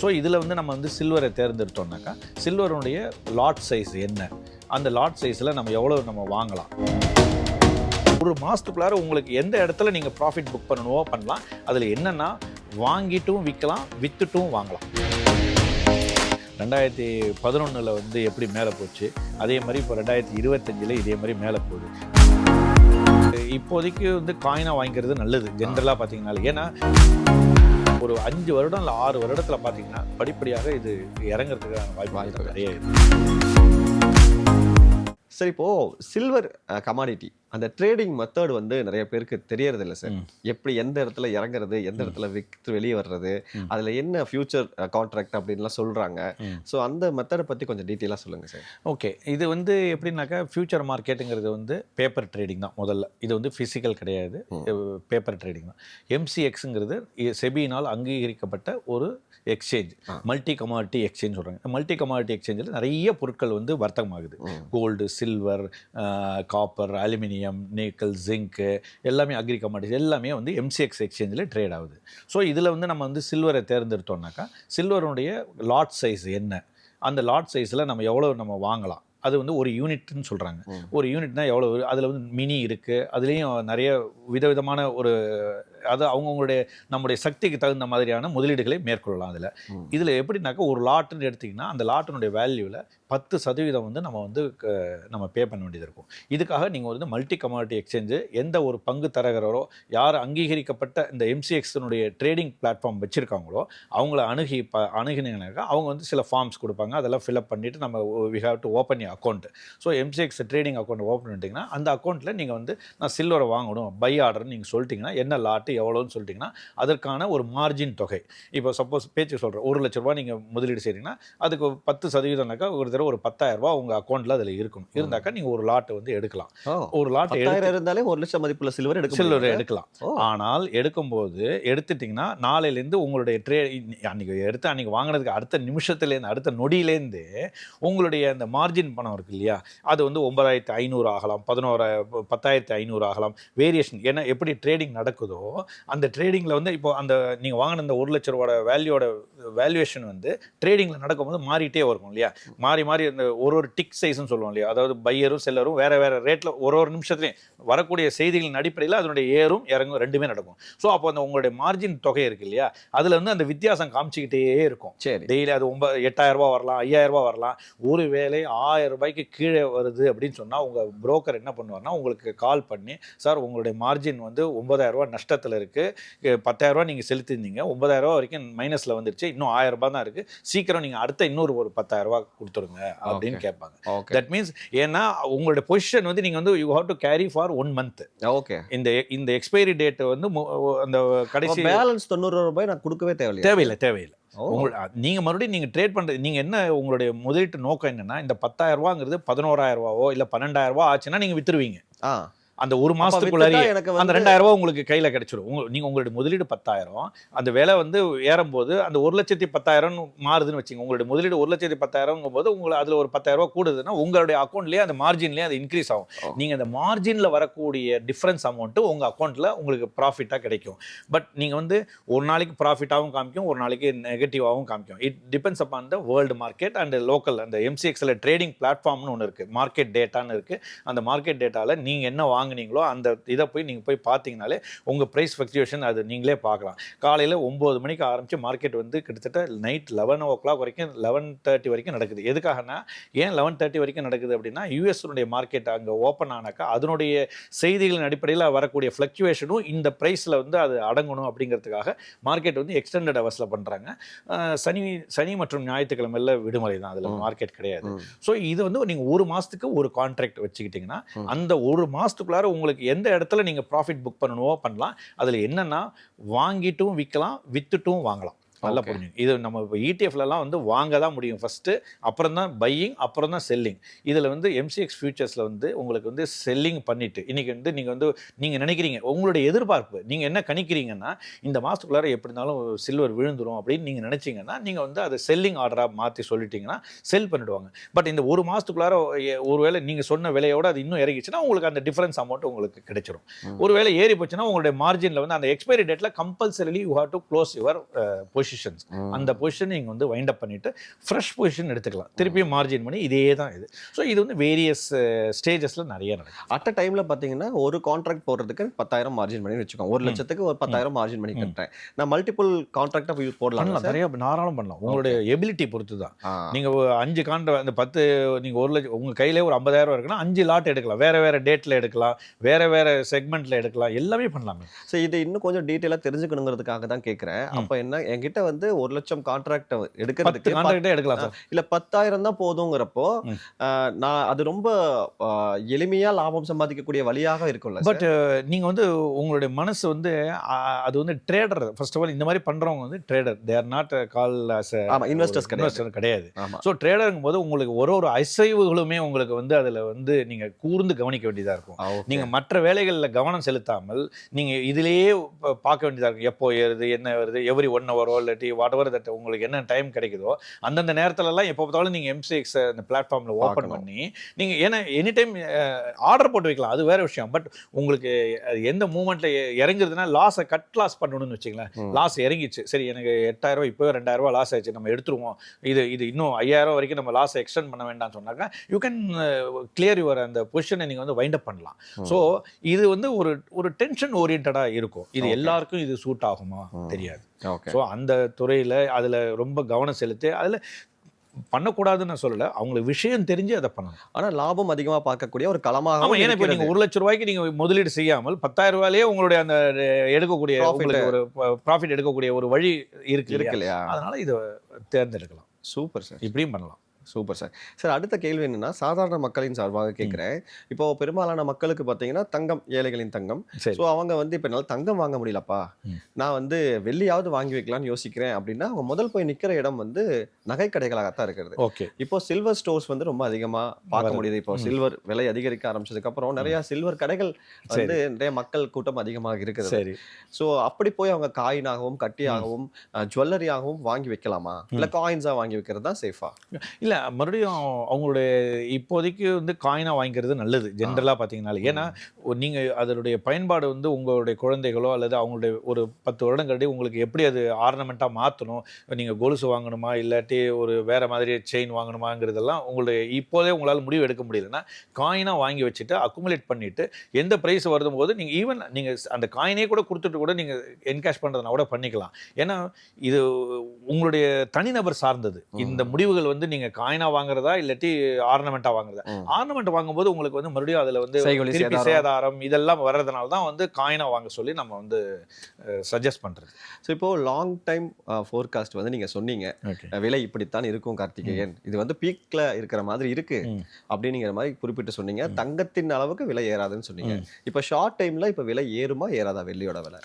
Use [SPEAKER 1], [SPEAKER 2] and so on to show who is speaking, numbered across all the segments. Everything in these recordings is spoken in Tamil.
[SPEAKER 1] ஸோ இதில் வந்து நம்ம வந்து சில்வரை தேர்ந்தெடுத்தோம்னாக்கா சில்வருடைய லாட் சைஸ் என்ன? அந்த லாட் சைஸில் நம்ம எவ்வளோ நம்ம வாங்கலாம்? ஒரு மாதத்துக்குள்ளார உங்களுக்கு எந்த இடத்துல நீங்கள் ப்ராஃபிட் புக் பண்ணணுமோ பண்ணலாம். அதில் என்னென்னா வாங்கிட்டும் விற்கலாம் விற்றுட்டும் வாங்கலாம். ரெண்டாயிரத்தி பதினொன்றில் வந்து எப்படி மேலே போச்சு? அதே மாதிரி இப்போ ரெண்டாயிரத்தி இருபத்தஞ்சில் இதே மாதிரி மேலே போகுது. இப்போதைக்கு வந்து காயினாக வாங்கிக்கிறது நல்லது. ஜென்ரலாக பார்த்தீங்கனாலே ஏன்னா ஒரு அஞ்சு வருடம் இல்லை ஆறு வருடத்தில் பார்த்தீங்கன்னா படிப்படியாக இது இறங்குறதுக்கான வாய்ப்பு நிறைய இருக்கு.
[SPEAKER 2] சரி இப்போ சில்வர் கமாடிட்டி அந்த ட்ரேடிங் மெத்தட் வந்து நிறைய பேருக்கு தெரியறது இல்லை சார். எப்படி எந்த இடத்துல இறங்குறது எந்த இடத்துல விற்று வெளியே வர்றது. அதுல என்ன ஃபியூச்சர் கான்ட்ராக்ட் அப்படின்லாம் சொல்றாங்க.
[SPEAKER 1] ம்.
[SPEAKER 2] ஸோ அந்த மெத்தடை பத்தி கொஞ்சம் டீட்டெயிலாக சொல்லுங்க சார்
[SPEAKER 1] ஓகே இது வந்து எப்படின்னாக்கா ஃபியூச்சர் மார்க்கெட்டுங்கிறது வந்து பேப்பர் ட்ரேடிங் தான் முதல்ல. இது வந்து ஃபிசிக்கல் கிடையாது. பேப்பர் ட்ரேடிங் தான். எம்சிஎக்ஸுங்கிறது செபியினால் அங்கீகரிக்கப்பட்ட ஒரு எக்ஸ்சேஞ்ச். மல்டி கமாடிட்டி எக்ஸ்சேஞ்ச் சொல்கிறாங்க மல்டி கமாடிட்டி எக்ஸ்சேஞ்சில் நிறைய பொருட்கள் வந்து வர்த்தகமாகுது. Gold silver copper aluminium nickel zinc எல்லாமே அக்ரி கமாடிட்டிஸ் எல்லாமே வந்து எம்சிஎக்ஸ் எக்ஸ்சேஞ்சில் ட்ரேட் ஆகுது. ஸோ இதில் வந்து நம்ம வந்து சில்வரை தேர்ந்தெடுத்தோம்னாக்கா சில்வருடைய லாட் சைஸ் என்ன? அந்த லாட் சைஸில் நம்ம எவ்வளோ நம்ம வாங்கலாம்? அது வந்து ஒரு யூனிட்னு சொல்கிறாங்க. ஒரு யூனிட்னா எவ்வளோ அதில் வந்து மினி இருக்குது அதுலேயும் நிறைய விதவிதமான ஒரு அது அவங்கவுங்களுடைய நம்முடைய சக்திக்கு தகுந்த மாதிரியான முதலீடுகளை மேற்கொள்ளலாம் அதில். இதில் எப்படின்னாக்கா ஒரு லாட்டுன்னு எடுத்திங்கன்னா அந்த லாட்டினுடைய வேல்யூவில் பத்து சதவீதம் வந்து நம்ம வந்து க- நம்ம பே பண்ண வேண்டியது இருக்கும். இதுக்காக நீங்கள் வந்து மல்டி கமாடிட்டி எக்ஸ்சேஞ்சு எந்த ஒரு பங்கு தரகரோ யார் அங்கீகரிக்கப்பட்ட இந்த எம்சிஎக்ஸினுடைய ட்ரேடிங் பிளாட்ஃபார்ம் வச்சுருக்காங்களோ அவங்கள அணுகி ப அணுகினீங்கனாக்கா அவங்க வந்து சில ஃபார்ம்ஸ் கொடுப்பாங்க. அதெல்லாம் ஃபில்அப் பண்ணிவிட்டு நம்ம we have to open account so MCX trading account open பண்ணிட்டீங்கன்னா அந்த அக்கௌண்ட்டில் நீங்கள் வந்து நான் சில்வரை வாங்கணும் பை ஆர்டர்னு நீங்கள் சொல்லிட்டீங்கன்னா என்ன லாட்டு எவ்வளோன்னு சொல்லிட்டீங்கன்னா அதற்கான ஒரு மார்ஜின் தொகை. இப்போ சப்போஸ் பேச்சு சொல்கிறேன் ஒரு லட்ச ரூபா நீங்கள் முதலீடு செய்கிறீங்கன்னா அதுக்கு பத்து சதவீதம்னாக்கா ஒரு தடவை ஒரு பத்தாயிரம் ரூபா உங்கள் அக்கௌண்ட்டில் அதில் இருக்கணும். இருந்தாக்கா நீங்கள் ஒரு லாட்டை வந்து எடுக்கலாம். ஒரு லாட்டை எடுத்து
[SPEAKER 2] பத்தாயிரம் இருந்தாலே ஒரு லட்சம் மதிப்புள்ள சில்வர் எடுக்க
[SPEAKER 1] சில்வர்? எடுக்கலாம். ஆனால் எடுக்கும்போது எடுத்துட்டிங்கன்னா நாளையிலேருந்து உங்களுடைய ட்ரே அன்றைக்கி எடுத்து அன்றைக்கி வாங்கினதுக்கு அடுத்த நிமிஷத்துலேருந்து அடுத்த நொடியிலேருந்து உங்களுடைய அந்த மார்ஜின் பணம் இருக்கு இல்லையா? அது வந்து ஒன்பதாயிரத்து ஐநூறு ஆகலாம் பதினோரா பத்தாயிரத்து ஐநூறு ஆகலாம். வேரியேஷன் ஏன்னா எப்படி ட்ரேடிங் நடக்குதோ அந்த ட்ரேடிங்கில் வந்து இப்போ அந்த நீங்கள் வாங்கின இந்த ஒரு லட்ச ரூபாயோட வேல்யூவோட வேல்யூவேஷன் வந்து ட்ரேடிங்கில் நடக்கும்போது மாறிட்டே வரும் இல்லையா? மாறி மாறி இந்த ஒரு ஒரு டிக் சைஸ்னு சொல்லுவோம் இல்லையா? அதாவது பையரும் செல்லரும் வேறு வேறு ரேட்டில் ஒரு ஒரு நிமிஷத்துலையும் வரக்கூடிய செய்திகளின் அடிப்படையில் அதனுடைய ஏறும் இறங்கும் ரெண்டுமே நடக்கும். ஸோ அப்போ அந்த உங்களுடைய மார்ஜின் தொகை இருக்கு இல்லையா? அதில் வந்து அந்த வித்தியாசம் காமிச்சிக்கிட்டே இருக்கும்.
[SPEAKER 2] சரி.
[SPEAKER 1] டெய்லி அது ஒன்பது எட்டாயிரம் ரூபாய் வரலாம் ஐயாயிரம் ரூபாய் வரலாம். ஒரு வேளை ஆயிரம் ரூபாய்க்கு கீழே வருது அப்படின்னு சொன்னால் உங்கள் புரோக்கர் என்ன பண்ணுவார்னா உங்களுக்கு கால் பண்ணி சார் உங்களுடைய மார்ஜின் வந்து ஒன்பதாயிரம் ரூபாய் நஷ்டத்தில் இருக்குது பத்தாயிரம் ரூபாய் நீங்கள் செலுத்திருந்தீங்க. ஒன்பதாயிரம் ரூபாய் வரைக்கும் மைனஸில் வந்துருச்சு. இன்னும் ஆயிரம் ரூபாய் தான் இருக்குது சீக்கிரம் நீங்கள் அடுத்த இன்னொரு ஒரு பத்தாயிரம் ரூபாய் அப்படின்னு கேட்பாங்க. தட் மீன்ஸ் ஏன்னா உங்களுடைய பொசிஷன் வந்து நீங்கள் வந்து you have to carry for one month
[SPEAKER 2] okay.
[SPEAKER 1] இந்த இந்த எக்ஸ்பைரி டேட் வந்து அந்த கடைசி
[SPEAKER 2] பேலன்ஸ் தொண்ணூறு ரூபாய் நான் கொடுக்கவே
[SPEAKER 1] தேவையில்லை. தேவையில்லை. உங்கள் நீங்கள் மறுபடியும் நீங்கள் ட்ரேட் பண்ணுறது நீங்கள் என்ன உங்களுடைய முதலீட்டு நோக்கம் என்னன்னா இந்த பதினோராயிரம் ரூபாவோ இல்லை பன்னெண்டாயிரம் ரூபா ஆச்சுன்னா நீங்கள் வித்துருவீங்க.
[SPEAKER 2] ஆ.
[SPEAKER 1] அந்த ஒரு
[SPEAKER 2] வித்துட்டா எனக்கு
[SPEAKER 1] அந்த ரெண்டாயிரம் ரூபா உங்களுக்கு கையில் கிடைச்சிடும் உங்க நீங்கள் உங்களுடைய முதலீடு பத்தாயிரம். அந்த விலை வந்து ஏறும்போது அந்த ஒரு லட்சத்தி பத்தாயிரம் மாறுதுன்னு வச்சுங்க உங்களுடைய முதலீடு ஒரு லட்சத்தி பத்தாயிரங்கும் போது உங்களுக்கு அதில் ஒரு பத்தாயிரம் ரூபா கூடுதுன்னா உங்களுடைய அக்கௌண்ட்லேயே அந்த மார்ஜின்லேயே அது இன்க்ரீஸ் ஆகும். நீங்கள் அந்த மார்ஜினில் வரக்கூடிய டிஃப்ரென்ஸ் அமௌண்ட்டு உங்கள் அக்கௌண்ட்டில் உங்களுக்கு ப்ராஃபிட்டாக கிடைக்கும். பட் நீங்கள் வந்து ஒரு நாளைக்கு ப்ராஃபிட்டாகவும் காமிக்கும் ஒரு நாளைக்கு நெகட்டிவாகவும் காமிக்கும். It depends upon the world market and local அந்த எம்சிஎக்ஸில் ட்ரேடிங் பிளாட்ஃபார்ம்னு ஒன்று இருக்குது மார்க்கெட் டேட்டான்னு இருக்குது அந்த மார்க்கெட் டேட்டாவில் நீங்கள் என்ன வாங்குனீங்களோ அந்த இதை போய் நீங்கள் போய் பார்த்தீங்கனாலே உங்கள் ப்ரைஸ் ஃப்ளக்சுவேஷன் அது நீங்களே பார்க்கலாம் காலையில் ஒம்பது மணிக்கு ஆரம்பித்து மார்க்கெட் வந்து கிட்டத்தட்ட நைட் லெவன் ஓ கிளாக் வரைக்கும் லெவன் தேர்ட்டி வரைக்கும் நடக்குது எதுக்காகனா ஏன் லெவன் தேர்ட்டி வரைக்கும் நடக்குது அப்படின்னா யூஎஸ்னுடைய மார்க்கெட் அங்கே ஓப்பன் ஆனாக்கா அதனுடைய செய்திகளின் அடிப்படையில் வரக்கூடிய ஃப்ளக்சுவேஷனும் இந்த ப்ரைஸில் வந்து அது அடங்கணும் அப்படிங்கிறதுக்காக மார்க்கெட் வந்து எக்ஸ்டெண்டட் அவர்ஸில் பண்ணுறாங்க சனி சனி மற்றும் ஞாயிற்றுக்கிழமையில் விடுமுறை தான் அதில். மார்க்கெட் கிடையாது. ஸோ இது வந்து நீங்கள் ஒரு மாதத்துக்கு ஒரு கான்ட்ராக்ட் வச்சுக்கிட்டிங்கன்னா. அந்த ஒரு மாதத்துக்குள்ளார உங்களுக்கு எந்த இடத்துல நீங்கள் ப்ராஃபிட் புக் பண்ணணுமோ பண்ணலாம். அதில் என்னென்னா வாங்கிட்டும் விற்கலாம் விற்றுட்டும் வாங்கலாம். நல்லா. புரிஞ்சுங்க இது நம்ம இப்போ இடிஎஃப்லலாம் வந்து வாங்க தான் முடியும் ஃபஸ்ட்டு அப்புறம் தான் பையிங் அப்புறம் தான் செல்லிங் இதில் வந்து எம்சிஎக்ஸ் ஃபியூச்சர்ஸில் வந்து உங்களுக்கு வந்து செல்லிங் பண்ணிவிட்டு இன்றைக்கி வந்து நீங்கள் வந்து நீங்கள் நினைக்கிறீங்க உங்களுடைய எதிர்பார்ப்பு நீங்கள் என்ன கணிக்கிறீங்கன்னா இந்த மாதத்துக்குள்ளார எப்படி இருந்தாலும் சில்வர் விழுந்துரும் அப்படின்னு நீங்கள் நினச்சிங்கன்னா நீங்கள் வந்து அதை செல்லிங் ஆர்டராக மாற்றி சொல்லிட்டீங்கன்னா செல் பண்ணிடுவாங்க. பட் இந்த ஒரு மாதத்துக்குள்ளார ஒருவேளை நீங்கள் சொன்ன விலையோட அது இன்னும் இறங்கிச்சுன்னா உங்களுக்கு அந்த டிஃபரன்ஸ் அமௌண்ட் உங்களுக்கு கிடைச்சிரும்.
[SPEAKER 2] ம்.
[SPEAKER 1] ஒருவேளை ஏறி போச்சுன்னா உங்களுடைய மார்ஜினில் வந்து அந்த எக்ஸ்பைரி டேட்டில் compulsorily you have to close your position positions அந்த பொசிஷன் நீங்கள் வந்து வைண்ட் அப் பண்ணிட்டு ஃப்ரெஷ் பொசிஷன் எடுத்துக்கலாம். திருப்பியும் மார்ஜின் பண்ணி இதே. தான் இது ஸோ இது வந்து வேரியஸ் ஸ்டேஜஸில் நிறைய நடக்கும்
[SPEAKER 2] அட் அ டைம்ல பாத்தீங்கன்னா ஒரு கான்ட்ராக்ட் போடுறதுக்கு பத்தாயிரம் மார்ஜின் பண்ணி வச்சுக்கோங்க. ஒரு லட்சத்துக்கு ஒரு பத்தாயிரம் மார்ஜின் பண்ணி கட்டுறேன். நான் மல்டிபிள் கான்ட்ராக்டா போடலாம்
[SPEAKER 1] பண்ணலாம். நிறைய தாராளம் பண்ணலாம். உங்களுடைய எபிலிட்டி பொறுத்து தான் நீங்கள் அஞ்சு காண்ட்ரா அந்த பத்து நீங்கள் ஒரு லட்சம் உங்கள் கையிலே ஒரு ஐம்பதாயிரம் இருக்குன்னா அஞ்சு லாட் எடுக்கலாம். வேற வேற டேட்டில் எடுக்கலாம். வேற வேற செக்மெண்ட்ல எடுக்கலாம். எல்லாமே பண்ணலாமே.
[SPEAKER 2] ஸோ இது இன்னும் கொஞ்சம் டீட்டெயிலாக தெரிஞ்சுக்கணுங்கிறதுக்காக தான் கேட்குறேன் அப்போ என்ன என்கிட்ட வந்து ஒரு லட்சம் கான்ட்ராக்ட் எடுக்கிறதுக்கு
[SPEAKER 1] கான்ட்ராக்டே எடுக்கலாம் சார்.
[SPEAKER 2] இல்ல பத்தாயிரம் தான் போதுங்கிறப்போ நான் அது ரொம்ப ஆஹ், எளிமையா லாபம் சம்பாதிக்கக்கூடிய வழியாக இருக்கும்ல
[SPEAKER 1] பட் நீங்க வந்து உங்களுடைய மனசு வந்து அது வந்து ட்ரேடர் ஃபர்ஸ்ட் ஆஃப் ஆல் இந்த மாதிரி பண்றவங்க வந்து trader they are not call as
[SPEAKER 2] investors கிடையாது.
[SPEAKER 1] கிடையாது. ஸோ ட்ரேடருங்கும் போது உங்களுக்கு ஒரு ஒரு அசைவுகளுமே உங்களுக்கு வந்து அதில் வந்து நீங்கள் கூர்ந்து கவனிக்க வேண்டியதாக இருக்கும். நீங்கள் மற்ற வேலைகளில் கவனம் செலுத்தாமல் நீங்கள் இதிலேயே பார்க்க வேண்டியதாக இருக்கும். எப்போ ஏறுது என்ன வருது எவ்ரி ஒன் ஹவரோ இல்லாட்டி வாட் எவர் தட் உங்களுக்கு என்ன டைம் கிடைக்குதோ அந்தந்த நேரத்துலலாம் எப்போ பார்த்தாலும் நீங்கள் எம்சிஎக்ஸ் அந்த பிளாட்ஃபார்மில் ஓப்பன். பண்ணி நீங்கள் ஏன்னா எனி டைம் ஆர்டர் போட்டு வைக்கலாம். அது வேற விஷயம். பட் உங்களுக்கு அது எந்த மூமெண்ட்டில் இறங்குறதுனா லாஸை கட் லாஸ் பண்ணணும்னு வச்சுங்களேன். லாஸ் இறங்கிச்சு. சரி எனக்கு எட்டாயிரம் இப்போ ரெண்டாயிரம் ரூபாய் லாஸ் ஆயிடுச்சு. நம்ம எடுத்துருவோம். இது இது இன்னும் ஐயாயிரம் வரைக்கும் நம்ம லாஸை எக்ஸ்டெண்ட் பண்ண வேண்டாம்னு சொன்னாக்கா யூ கேன் கிளியர் யுவர் அந்த பொசிஷனை நீங்கள் வந்து வைண்ட் அப் பண்ணலாம். ஸோ இது வந்து ஒரு ஒரு டென்ஷன் ஓரியன்டாக இருக்கும். இது. எல்லாருக்கும் இது சூட் ஆகுமா. தெரியாது. ஸோ அந்த துறையில் அதில் ரொம்ப கவனம் செலுத்தி அதில் பண்ணக்கூடாதுன்னு நான் சொல்லலை. அவங்களுக்கு விஷயம் தெரிஞ்சு அதை பண்ணணும்.
[SPEAKER 2] ஆனா லாபம் அதிகமா பார்க்கக்கூடிய ஒரு களமாக
[SPEAKER 1] ஏன்னா இப்போ நீங்க ஒரு லட்சம் ரூபாய்க்கு நீங்க முதலீடு செய்யாமல் பத்தாயிரம் ரூபாயிலேயே உங்களுடைய அந்த எடுக்கக்கூடிய ஒரு ப்ராஃபிட் எடுக்கக்கூடிய ஒரு வழி இருக்கு
[SPEAKER 2] இருக்கு?
[SPEAKER 1] இல்லையா? அதனால இதை தேர்ந்தெடுக்கலாம்.
[SPEAKER 2] Super sir.
[SPEAKER 1] இப்படியும் பண்ணலாம்.
[SPEAKER 2] Super sir. சார் அடுத்த கேள்வி என்னன்னா சாதாரண மக்களின் சார்பாக கேட்குறேன். இப்போ பெரும்பாலான மக்களுக்கு பார்த்தீங்கன்னா தங்கம் ஏழைகளின் தங்கம். ஸோ அவங்க வந்து இப்போ என்னால் தங்கம் வாங்க முடியலப்பா. நான் வந்து வெள்ளியாவது வாங்கி வைக்கலாம்னு யோசிக்கிறேன் அப்படின்னா அவங்க முதல் போய் நிற்கிற இடம் வந்து நகைக்கடைகளாகத்தான் இருக்கிறது.
[SPEAKER 1] ஓகே.
[SPEAKER 2] இப்போ சில்வர் ஸ்டோர்ஸ் வந்து ரொம்ப அதிகமா பார்க்க. முடியுது. இப்போ. சில்வர் விலை அதிகரிக்க ஆரம்பிச்சதுக்கு அப்புறம் நிறைய சில்வர் கடைகள் வந்து நிறைய மக்கள் கூட்டம் அதிகமாக இருக்குது.
[SPEAKER 1] சரி.
[SPEAKER 2] ஸோ அப்படி போய் அவங்க காயினாகவும் கட்டியாகவும் ஜுவல்லரியாகவும் வாங்கி வைக்கலாமா? இல்ல காயின்ஸா வாங்கி வைக்கிறது தான் சேஃபா
[SPEAKER 1] இல்ல மறுபடியும் அவங்களுடைய இப்போதைக்கு வந்து காயினா வாங்கிக்கிறது நல்லது ஜென்ரலா பாத்தீங்கன்னாலே ஏன்னா நீங்க அதனுடைய பயன்பாடு வந்து உங்களுடைய குழந்தைகளோ அல்லது அவங்களுடைய ஒரு பத்து வருடம் கழிச்சு உங்களுக்கு எப்படி அது ஆர்னமெண்ட்டா மாத்தணும்? நீங்க கொலுசு வாங்கணுமா? இல்லாட்டி ஒரு வேற மாதிரி செயின் வாங்கணுமாங்கிறதெல்லாம் உங்களுடைய இப்போதே உங்களால முடிவு எடுக்க முடியலன்னா காயினா வாங்கி வச்சுட்டு அக்குமுலேட் பண்ணிட்டு எந்த பிரைஸ் வருதும் போது நீங்க ஈவன் நீங்க அந்த காயினே கூட கொடுத்துட்டு கூட நீங்க என்கேஷ் பண்றதுனா கூட பண்ணிக்கலாம். ஏன்னா இது உங்களுடைய தனிநபர் சார்ந்தது. இந்த முடிவுகள் வந்து நீங்க காயினா வாங்குறதா இல்லாட்டி ஆர்னமெண்ட்டா வாங்குறதா. ஆர்னமெண்ட் வாங்கும்போது உங்களுக்கு வந்து மறுபடியும் அதுல வந்து திருப்பி
[SPEAKER 2] சேதாரம்.
[SPEAKER 1] இதெல்லாம் வர்றதுனால தான் வந்து காயினா வாங்க சொல்லி நம்ம வந்து சஜஸ்ட் பண்றது.
[SPEAKER 2] ஸோ இப்போ லாங் டைம் ஃபோர்காஸ்ட் வந்து நீங்க சொன்னீங்க. விலை இப்படித்தான் இருக்கும் கார்த்திகேயன். இது வந்து பீக்ல இருக்கிற மாதிரி இருக்கு. அப்படிங்கிற மாதிரி குறிப்பிட்டு சொன்னீங்க. தங்கத்தின் அளவுக்கு விலை ஏறாதுன்னு சொன்னீங்க. இப்போ ஷார்ட் டைம்ல இப்போ விலை ஏறுமா ஏறாதா வெள்ளியோட விலை?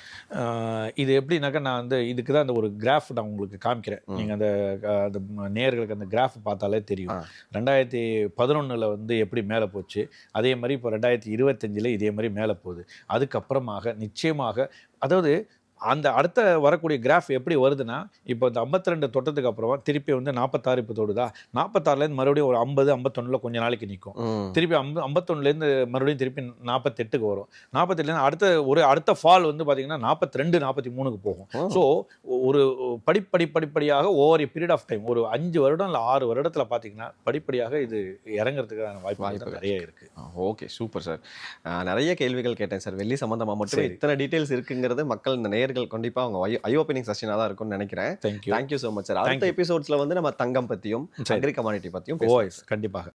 [SPEAKER 1] இது எப்படின்னாக்கா நான் வந்து இதுக்கு தான் அந்த ஒரு கிராஃப் நான் உங்களுக்கு காமிக்கிறேன். நீங்கள் அந்த நேர்களுக்கு அந்த கிராஃப் பார்த்தாலே தெரியும். ரெண்டாயிரத்தி பதினொன்றில் வந்து எப்படி மேலே போச்சு? அதே மாதிரி இப்போ ரெண்டாயிரத்தி இருபத்தஞ்சில் இதே மாதிரி மேலே போகுது. அதுக்கப்புறமாக நிச்சயமாக அதாவது அந்த அடுத்த வரக்கூடிய கிராஃப் எப்படி வருதுன்னா இப்போ இந்த 52 ரெண்டு தொட்டதுக்கு அப்புறமா திருப்பி வந்து நாற்பத்தாறு இப்போ தொடுதா நாற்பத்தாறுலேருந்து மறுபடியும் ஒரு ஐம்பது ஐம்பத்தொன்னில் கொஞ்ச நாளைக்கு நிற்கும். திருப்பி ஐம்ப ஐம்பத்தொன்னுலேருந்து மறுபடியும் திருப்பி நாற்பத்தெட்டுக்கு வரும் நாற்பத்தெட்டுலேருந்து அடுத்த ஒரு அடுத்த ஃபால் வந்து பார்த்தீங்கன்னா நாற்பத்தி ரெண்டு நாற்பத்தி மூணுக்கு போகும். ஸோ ஒரு படிப்படி படிப்படியாக ஒவ்வொரு பீரியட் ஆஃப் டைம் ஒரு அஞ்சு வருடம் இல்லை ஆறு வருடத்தில் பார்த்தீங்கன்னா படிப்படியாக இது இறங்குறதுக்கான வாய்ப்பு. நிறைய இருக்கு
[SPEAKER 2] ஓகே சூப்பர் சார் நிறைய கேள்விகள் கேட்டேன் சார் வெள்ளி சம்பந்தமா மட்டும். இத்தனை டீடைல்ஸ் இருக்குங்கிறது மக்கள் இந்த நேயர்கள் கண்டிப்பா அவங்க ஐ ஓப்பனிங் செஷனாக தான் இருக்கும்னு நினைக்கிறேன்.
[SPEAKER 1] Thank you
[SPEAKER 2] thank you so much sir அடுத்த எபிசோட்ஸ்ல வந்து நம்ம தங்கம் பத்தியும்
[SPEAKER 1] சரி.
[SPEAKER 2] அக்ரி கமாடிட்டி பேசுவோம்
[SPEAKER 1] கண்டிப்பாக.